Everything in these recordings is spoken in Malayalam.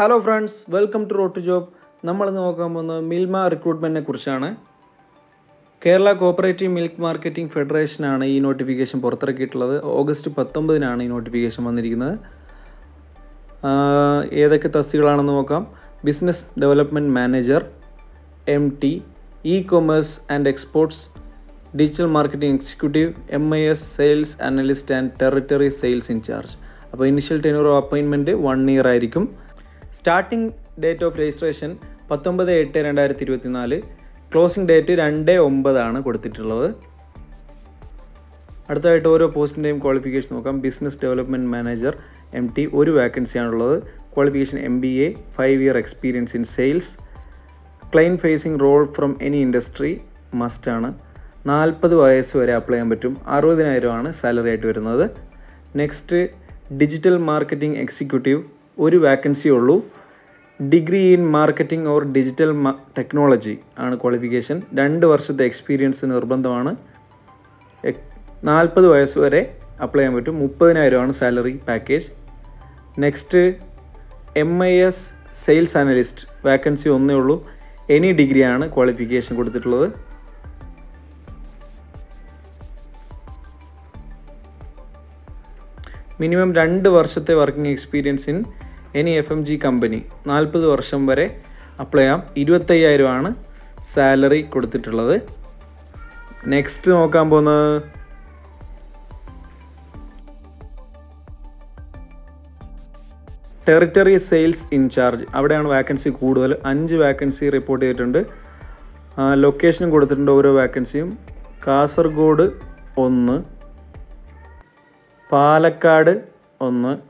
Hello friends welcome to root job നമ്മൾ നോക്കാൻ പോകുന്നത് മിൽമ റിക്രൂട്ട്മെന്റിനെ കുറിച്ചാണ്. കേരള കോപ്പറേറ്റീവ് മിൽക്ക് മാർക്കറ്റിംഗ് ഫെഡറേഷനാണ് ഈ നോട്ടിഫിക്കേഷൻ പുറത്തിറക്കിയിട്ടുള്ളത്. ഓഗസ്റ്റ് പത്തൊമ്പതിനാണ് ഈ നോട്ടിഫിക്കേഷൻ വന്നിരിക്കുന്നത്. ഏതൊക്കെ തസ്തികളാണെന്ന് നോക്കാം. Business development manager M T E commerce and exports digital marketing executive M I S sales analyst and territory sales in charge അപ്പോൾ ഇനിഷ്യൽ ടെനൂർ അപ്പോയിൻമെന്റ് വൺ ഇയർ ആയിരിക്കും. സ്റ്റാർട്ടിംഗ് ഡേറ്റ് ഓഫ് രജിസ്ട്രേഷൻ പത്തൊമ്പത് എട്ട് രണ്ടായിരത്തി ഇരുപത്തി നാല് ക്ലോസിംഗ് ഡേറ്റ് രണ്ട് ഒമ്പതാണ് കൊടുത്തിട്ടുള്ളത്. അടുത്തതായിട്ട് ഓരോ പോസ്റ്റിന്റെയും ക്വാളിഫിക്കേഷൻ നോക്കാം. Business development manager M T ഒരു വാക്കൻസിയാണുള്ളത്. Qualification M B A five year experience in sales client facing role from any industry മസ്റ്റാണ് നാൽപ്പത് വയസ്സ് വരെ അപ്ലൈ ചെയ്യാൻ പറ്റും. അറുപതിനായിരമാണ് സാലറി ആയിട്ട് വരുന്നത്. നെക്സ്റ്റ് ഡിജിറ്റൽ മാർക്കറ്റിംഗ് എക്സിക്യൂട്ടീവ് ഒരു വാക്കൻസി ഉള്ളൂ. Degree in marketing or digital technology ആണ് ക്വാളിഫിക്കേഷൻ രണ്ട് വർഷത്തെ എക്സ്പീരിയൻസ് നിർബന്ധമാണ്. നാൽപ്പത് വയസ്സ് വരെ അപ്ലൈ ചെയ്യാൻ പറ്റും. മുപ്പതിനായിരമാണ് salary package next M I S sales analyst vacancy ഒന്നേ ഉള്ളൂ. എനി ഡിഗ്രി ആണ് ക്വാളിഫിക്കേഷൻ കൊടുത്തിട്ടുള്ളത്. മിനിമം രണ്ട് വർഷത്തെ working experience in any F M G company നാൽപ്പത് വർഷം വരെ അപ്ലൈ ചെയ്യാം. ഇരുപത്തയ്യായിരമാണ് സാലറി കൊടുത്തിട്ടുള്ളത്. നെക്സ്റ്റ് നോക്കാൻ പോകുന്നത് ടെറിറ്ററി സെയിൽസ് ഇൻചാർജ് അവിടെയാണ് വാക്കൻസി കൂടുതൽ. അഞ്ച് വാക്കൻസി റിപ്പോർട്ട് ചെയ്തിട്ടുണ്ട്. ലൊക്കേഷനും കൊടുത്തിട്ടുണ്ട് ഓരോ വാക്കൻസിയും കാസർഗോഡ് ഒന്ന് പാലക്കാട് ഒന്ന്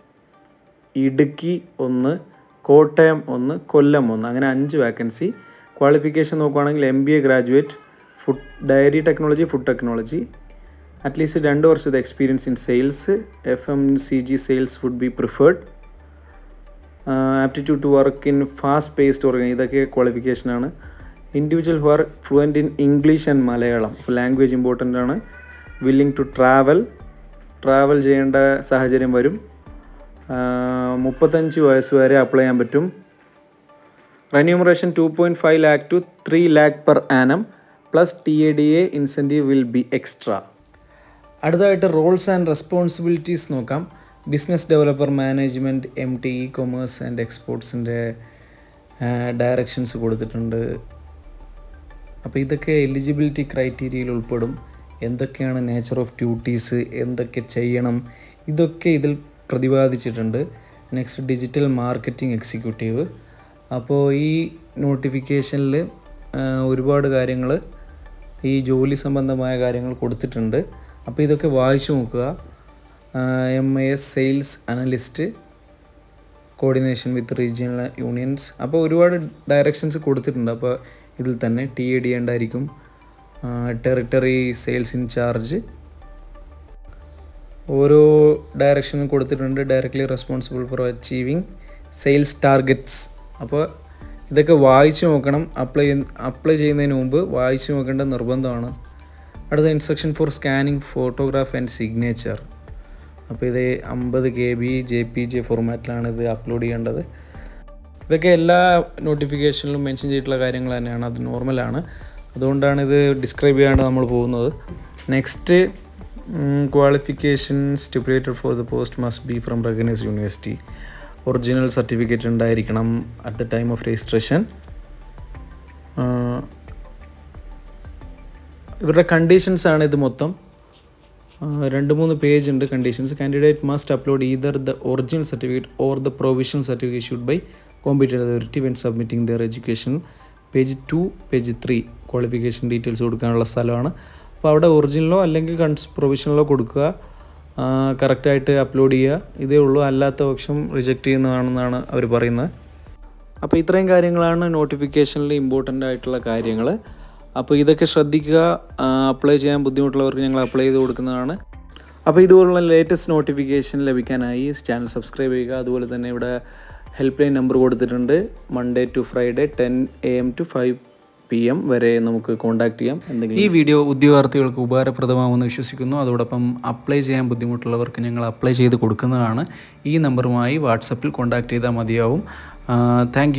ഇടുക്കി ഒന്ന് കോട്ടയം ഒന്ന് കൊല്ലം ഒന്ന്. അങ്ങനെ അഞ്ച് വാക്കൻസി ക്വാളിഫിക്കേഷൻ നോക്കുവാണെങ്കിൽ M B A graduate food dairy technology food technology at least രണ്ട് വർഷത്തെ experience in sales F M C G sales would be preferred aptitude to work in fast paced organ ഇതൊക്കെ ക്വാളിഫിക്കേഷനാണ് individual who are fluent in English and Malayalam language important ആണ്. വില്ലിംഗ് ടു ട്രാവൽ ട്രാവൽ ചെയ്യേണ്ട സാഹചര്യം വരും. മുപ്പത്തഞ്ച് വയസ്സ് വരെ അപ്ലൈ ചെയ്യാൻ പറ്റും. Remuneration two point five lakh to three lakh per annum plus T A D A incentive will be extra അടുത്തതായിട്ട് റോൾസ് ആൻഡ് റെസ്പോൺസിബിലിറ്റീസ് നോക്കാം. Business developer management M T E commerce and എക്സ്പോർട്സിന്റെ directions കൊടുത്തിട്ടുണ്ട്. അപ്പോൾ ഇതൊക്കെ എലിജിബിലിറ്റി ക്രൈറ്റീരിയയിൽ ഉൾപ്പെടും. എന്തൊക്കെയാണ് നേച്ചർ ഓഫ് ഡ്യൂട്ടീസ് എന്തൊക്കെ ചെയ്യണം? ഇതൊക്കെ ഇതിൽ പ്രതിപാദിച്ചിട്ടുണ്ട്. നെക്സ്റ്റ് ഡിജിറ്റൽ മാർക്കറ്റിംഗ് എക്സിക്യൂട്ടീവ് അപ്പോൾ ഈ നോട്ടിഫിക്കേഷനിൽ ഒരുപാട് കാര്യങ്ങൾ ഈ ജോലി സംബന്ധമായ കാര്യങ്ങൾ കൊടുത്തിട്ടുണ്ട്. അപ്പോൾ ഇതൊക്കെ വായിച്ചു നോക്കുക. M I S sales analyst coordination with regional unions അപ്പോൾ ഒരുപാട് ഡയറക്ഷൻസ് കൊടുത്തിട്ടുണ്ട്. അപ്പോൾ ഇതിൽ തന്നെ ടി എ ഡി ഉണ്ടായിരിക്കും. ടെറിട്ടറി സെയിൽസ് ഇൻചാർജ് ഓരോ ഡയറക്ഷനും കൊടുത്തിട്ടുണ്ട് directly responsible for achieving sales targets അപ്പോൾ ഇതൊക്കെ വായിച്ചു നോക്കണം. അപ്ലൈ അപ്ലൈ ചെയ്യുന്നതിന് മുമ്പ് വായിച്ചു നോക്കേണ്ട നിർബന്ധമാണ്. അടുത്ത instruction for scanning photograph and signature അപ്പോൾ ഇത് അമ്പത് K B J P J ഫോർമാറ്റിലാണ് ഇത് അപ്ലോഡ് ചെയ്യേണ്ടത്. ഇതൊക്കെ എല്ലാ നോട്ടിഫിക്കേഷനിലും മെൻഷൻ ചെയ്തിട്ടുള്ള കാര്യങ്ങൾ തന്നെയാണ്. അത് നോർമലാണ് അതുകൊണ്ടാണ് ഇത് ഡിസ്ക്രൈബ് ചെയ്യാണ്ട് നമ്മൾ പോകുന്നത്. Next qualification stipulated for the post must be from recognise university original certificate ഉണ്ടായിരിക്കണം at the time of registration ഇവരുടെ കണ്ടീഷൻസ് ആണ് ഇത് മൊത്തം. രണ്ട് മൂന്ന് പേജ് ഉണ്ട് conditions candidate must upload either the original certificate or the provisional certificate issued by competent authority when submitting their education page two page three qualification details കൊടുക്കാനുള്ള സ്ഥലമാണ്. അപ്പോൾ അവിടെ ഒറിജിനലോ അല്ലെങ്കിൽ കൺസ് പ്രൊവിഷണലോ കൊടുക്കുക. കറക്റ്റായിട്ട് അപ്ലോഡ് ചെയ്യുക. ഇതേ ഉള്ളൂ. അല്ലാത്ത പക്ഷം റിജക്റ്റ് ചെയ്യുന്നതാണെന്നാണ് അവർ പറയുന്നത്. അപ്പോൾ ഇത്രയും കാര്യങ്ങളാണ് നോട്ടിഫിക്കേഷനിൽ ഇമ്പോർട്ടന്റ് ആയിട്ടുള്ള കാര്യങ്ങൾ അപ്പോൾ ഇതൊക്കെ ശ്രദ്ധിക്കുക. അപ്ലൈ ചെയ്യാൻ ബുദ്ധിമുട്ടുള്ളവർക്ക് ഞങ്ങൾ അപ്ലൈ ചെയ്ത് കൊടുക്കുന്നതാണ്. അപ്പോൾ ഇതുപോലുള്ള ലേറ്റസ്റ്റ് നോട്ടിഫിക്കേഷൻ ലഭിക്കാനായി ചാനൽ സബ്സ്ക്രൈബ് ചെയ്യുക. അതുപോലെ തന്നെ ഇവിടെ ഹെൽപ്പ് ലൈൻ നമ്പർ കൊടുത്തിട്ടുണ്ട്. Monday to Friday ten A M to five P M വരെ നമുക്ക് കോൺടാക്ട് ചെയ്യാം. എന്തെങ്കിലും ഈ വീഡിയോ ഉദ്യോഗാർത്ഥികൾക്ക് ഉപകാരപ്രദമാകുമെന്ന് വിശ്വസിക്കുന്നു. അതോടൊപ്പം അപ്ലൈ ചെയ്യാൻ ബുദ്ധിമുട്ടുള്ളവർക്ക് ഞങ്ങൾ അപ്ലൈ ചെയ്ത് കൊടുക്കുന്നതാണ്. ഈ നമ്പറുമായി വാട്സപ്പിൽ കോൺടാക്ട് ചെയ്താൽ മതിയാവും. താങ്ക്